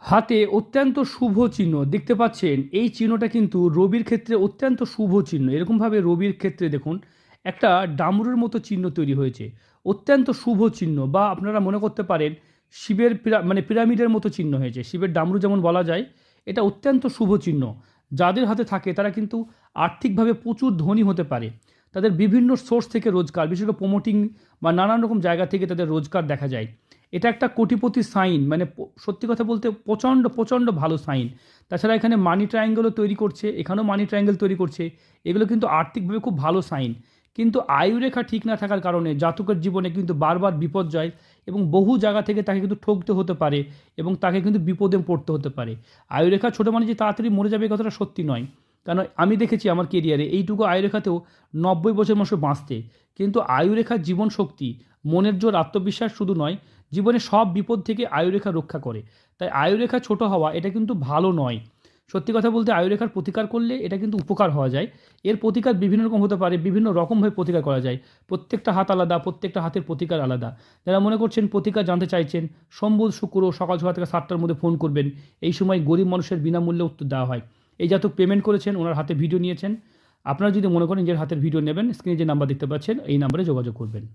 হাতে অত্যন্ত শুভ চিহ্ন। দেখতে পাচ্ছেন, এই চিহ্নটা কিন্তু রবির ক্ষেত্রে অত্যন্ত শুভ চিহ্ন। এরকমভাবে রবির ক্ষেত্রে দেখুন, একটা ডামরুর মতো চিহ্ন তৈরি হয়েছে। অত্যন্ত শুভ চিহ্ন বা আপনারা মনে করতে পারেন, শিবের পিরা মানে পিরামিডের মতো চিহ্ন হয়েছে। শিবের ডামরু যেমন বলা যায়, এটা অত্যন্ত শুভ চিহ্ন। যাদের হাতে থাকে, তারা কিন্তু আর্থিকভাবে প্রচুর ধনী হতে পারে। তাদের বিভিন্ন সোর্স থেকে রোজগার, বিশেষ করে প্রমোটিং বা নানান রকম জায়গা থেকে তাদের রোজগার দেখা যায়। এটা একটা কোটিপতি সাইন মানে সত্যি কথা বলতে প্রচণ্ড প্রচণ্ড ভালো সাইন। তাছাড়া এখানে মানি ট্রায়াঙ্গেলও তৈরি করছে, এখানেও মানি ট্রায়াঙ্গেল তৈরি করছে, এগুলো কিন্তু আর্থিকভাবে খুব ভালো সাইন। কিন্তু আয়ুরেখা ঠিক না থাকার কারণে জাতকের জীবনে কিন্তু বারবার বিপর্যয় এবং বহু জায়গা থেকে তাকে কিন্তু ঠকতে হতে পারে এবং তাকে কিন্তু বিপদে পড়তে হতে পারে। আয়ুরেখা ছোটো মানে যে তাড়াতাড়ি মরে যাবে কথাটা সত্যি নয়। কারণ আমি দেখেছি আমার কেরিয়ারে এইটুকু আয়ুরেখাতেও নব্বই বছর মানুষ বাঁচতে। কিন্তু আয়ুরেখার জীবন শক্তি মনের জোর আত্মবিশ্বাস শুধু নয়, জীবনে সব বিপদ থেকে আয়ুরেখা রক্ষা করে। তাই আয়ুরেখা ছোট হওয়া এটা কিন্তু ভালো নয়। সত্যি কথা বলতে আয়ুরেখার প্রতিকার করলে এটা কিন্তু উপকার হওয়া যায়। এর প্রতিকার বিভিন্ন রকম হতে পারে, বিভিন্ন রকমভাবে প্রতিকার করা যায়। প্রত্যেকটা হাত আলাদা, প্রত্যেকটা হাতের প্রতিকার আলাদা। যারা মনে করছেন প্রতিকার জানতে চাইছেন, সোমবুধ, শুক্র সকাল ছটা থেকে সাতটার মধ্যে ফোন করবেন। এই সময় গরিব মানুষের বিনামূল্যে উত্তর দেওয়া হয়। এই জাতক পেমেন্ট করেছেন, ওনার হাতে ভিডিও নিয়েছেন। আপনারা যদি মনে করেন নিজের হাতের ভিডিও নেবেন স্ক্রিনে যে নাম্বার দেখতে পাচ্ছেন, এই নাম্বারে যোগাযোগ করবেন।